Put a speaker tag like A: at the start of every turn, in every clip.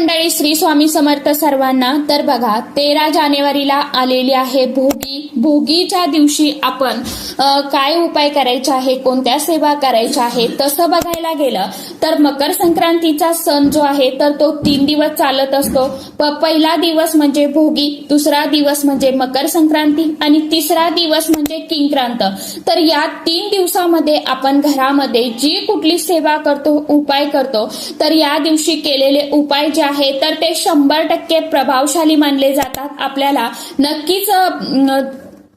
A: मंडळी श्री स्वामी समर्थ सर्वांना तर बघा तेरा जानेवारीला आलेली आहे भोगी. भोगीच्या दिवशी आपण काय उपाय करायचे आहे कोणत्या सेवा करायच्या आहे तसं बघायला गेलं तर मकर संक्रांतीचा सण जो आहे तर तो तीन दिवस चालत असतो. प- पहिला दिवस म्हणजे भोगी दुसरा दिवस म्हणजे मकर संक्रांती आणि तिसरा दिवस म्हणजे किंक्रांत. तर या तीन दिवसामध्ये आपण घरामध्ये जी कुठली सेवा करतो उपाय करतो तर या दिवशी केलेले उपाय जे आहे तर ते शंभर टक्के प्रभावशाली मानले जातात. आपल्याला नक्कीच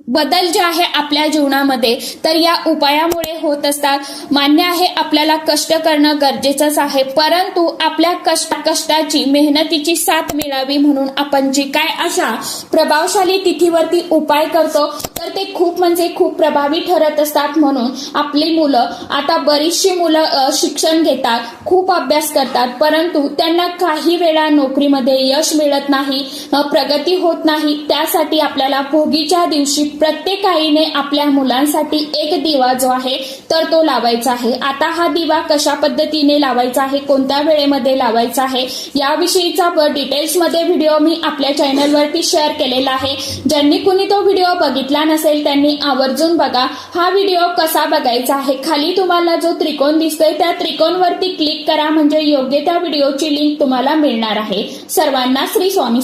A: बदल जे आहे आपल्या जीवनामध्ये तर या उपायामुळे होत असतात. मान्य आहे आपल्याला कष्ट करणं गरजेचंच आहे. परंतु आपल्या कष्ट कष्टाची मेहनतीची साथ मिळावी म्हणून आपण जी काय अशा प्रभावशाली तिथीवरती उपाय करतो तर ते खूप म्हणजे खूप प्रभावी ठरत असतात म्हणून आपली मुलं आता बरीचशी मुलं शिक्षण घेतात खूप अभ्यास करतात परंतु त्यांना काही वेळा नोकरीमध्ये यश मिळत नाही प्रगती होत नाही त्यासाठी आपल्याला भोगीच्या दिवशी प्रत्येक आईने आपल्या मुलांसाठी एक दिवा जो आहे तर तो लावायचा आहे. आता हा दिवा कशा पद्धतीने लावायचा आहे कोणत्या वेळेमध्ये लावायचा आहे याविषयीचा डिटेल्समध्ये व्हिडिओ मी आपल्या चॅनलवरती शेअर केलेला आहे. ज्यांनी कुणी तो व्हिडिओ बघितला नसेल त्यांनी आवर्जून बघा. हा व्हिडिओ कसा बघायचा आहे? खाली तुम्हाला जो त्रिकोण दिसतोय त्या त्रिकोणवरती क्लिक करा. म्हणजे योग्य त्या व्हिडिओची लिंक तुम्हाला मिळणार आहे. सर्वांना श्री स्वामी